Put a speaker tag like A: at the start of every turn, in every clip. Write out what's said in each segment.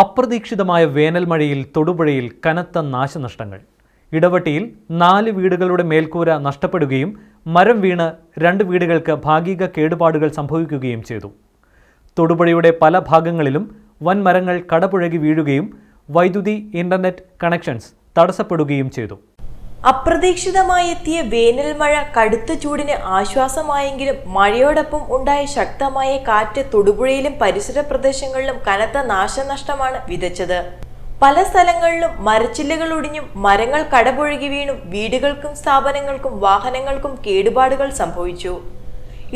A: അപ്രതീക്ഷിതമായ വേനൽമഴയിൽ തൊടുപുഴയിൽ കനത്ത നാശനഷ്ടങ്ങൾ. ഇടവട്ടിയിൽ നാല് വീടുകളുടെ മേൽക്കൂര നഷ്ടപ്പെടുകയും മരം വീണ് രണ്ട് വീടുകൾക്ക് ഭാഗിക കേടുപാടുകൾ സംഭവിക്കുകയും ചെയ്തു. തൊടുപുഴയുടെ പല ഭാഗങ്ങളിലും വൻ മരങ്ങൾ കടപുഴകി വീഴുകയും വൈദ്യുതി ഇന്റർനെറ്റ് കണക്ഷൻസ് തടസ്സപ്പെടുകയും ചെയ്തു.
B: അപ്രതീക്ഷിതമായി എത്തിയ വേനൽ മഴ കടുത്ത ചൂടിന് ആശ്വാസമായെങ്കിലും മഴയോടൊപ്പം ഉണ്ടായ ശക്തമായ കാറ്റ് തൊടുപുഴയിലും പരിസര പ്രദേശങ്ങളിലും കനത്ത നാശനഷ്ടമാണ് വിതച്ചത്. പല സ്ഥലങ്ങളിലും മരച്ചില്ലകൾ ഒടിഞ്ഞും മരങ്ങൾ കടപുഴകി വീണും വീടുകൾക്കും സ്ഥാപനങ്ങൾക്കും വാഹനങ്ങൾക്കും കേടുപാടുകൾ സംഭവിച്ചു.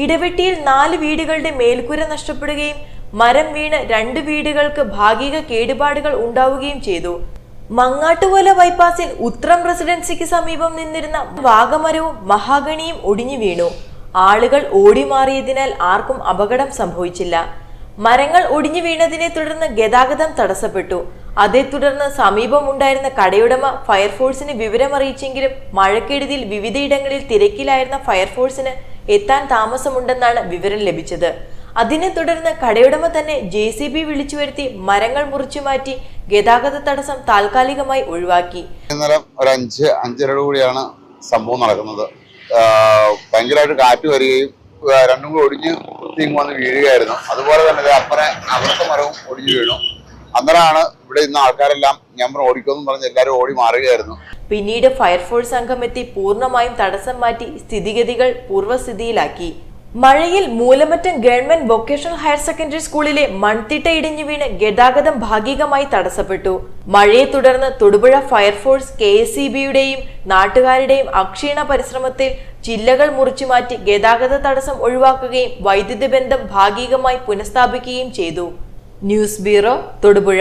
B: ഇടവെട്ടിയിൽ നാല് വീടുകളുടെ മേൽക്കൂര നഷ്ടപ്പെടുകയും മരം വീണ് രണ്ട് വീടുകൾക്ക് ഭാഗിക കേടുപാടുകൾ ഉണ്ടാവുകയും ചെയ്തു. മങ്ങാട്ടുകൊല ബൈപ്പാസിൽ ഉത്രം റെസിഡൻസിക്ക് സമീപം നിന്നിരുന്ന വാഗമരവും മഹാഗണിയും ഒടിഞ്ഞു വീണു. ആളുകൾ ഓടിമാറിയതിനാൽ ആർക്കും അപകടം സംഭവിച്ചില്ല. മരങ്ങൾ ഒടിഞ്ഞു വീണതിനെ തുടർന്ന് ഗതാഗതം തടസ്സപ്പെട്ടു. അതേ തുടർന്ന് സമീപമുണ്ടായിരുന്ന കടയുടമ ഫയർഫോഴ്സിന് വിവരമറിയിച്ചെങ്കിലും മഴക്കെടുതിയിൽ വിവിധയിടങ്ങളിൽ തിരക്കിലായിരുന്ന ഫയർഫോഴ്സിന് എത്താൻ താമസമുണ്ടെന്നാണ് വിവരം ലഭിച്ചത്. അതിനെ തുടർന്ന് കടയുടമ തന്നെ ജെ സി ബി വിളിച്ചു വരുത്തി മരങ്ങൾ മുറിച്ചു മാറ്റി ഗതാഗത തടസ്സം താൽക്കാലികമായി ഒഴിവാക്കി.
C: ഇന്നലെ ഒരു അഞ്ച് അഞ്ചരയോട് കൂടിയാണ് സംഭവം നടക്കുന്നത്. ഭയങ്കരമായിട്ട് കാറ്റ് വരികയും രണ്ടും കൂടി ഒടിഞ്ഞ് കുത്തിയും വന്ന് വീഴുകയായിരുന്നു. അതുപോലെ തന്നെ അപ്പറെ അവിടുത്തെ മരവും ഒടിഞ്ഞു വീണു. അന്നേരമാണ് ഇവിടെ ഇന്ന് ആൾക്കാരെല്ലാം ഞാൻ ഓടിക്കുമെന്ന് പറഞ്ഞ് എല്ലാവരും ഓടി മാറുകയായിരുന്നു.
B: പിന്നീട് ഫയർഫോഴ്സ് സംഘം എത്തി പൂർണമായും തടസ്സം മാറ്റി സ്ഥിതിഗതികൾ പൂർവസ്ഥിതിയിലാക്കി. മഴയിൽ Moolamattom government vocational higher secondary സ്കൂളിലെ മൺതിട്ട ഇടിഞ്ഞു വീണ് ഗതാഗതം ഭാഗികമായി തടസ്സപ്പെട്ടു. മഴയെ തുടർന്ന് Thodupuzha fire force K S C ബിയുടെയും നാട്ടുകാരുടെയും അക്ഷീണ പരിശ്രമത്തിൽ ചില്ലകൾ മുറിച്ചു മാറ്റി ഗതാഗത തടസ്സം ഒഴിവാക്കുകയും വൈദ്യുതി ബന്ധം ഭാഗികമായി പുനഃസ്ഥാപിക്കുകയും ചെയ്തു. News bureau Thodupuzha.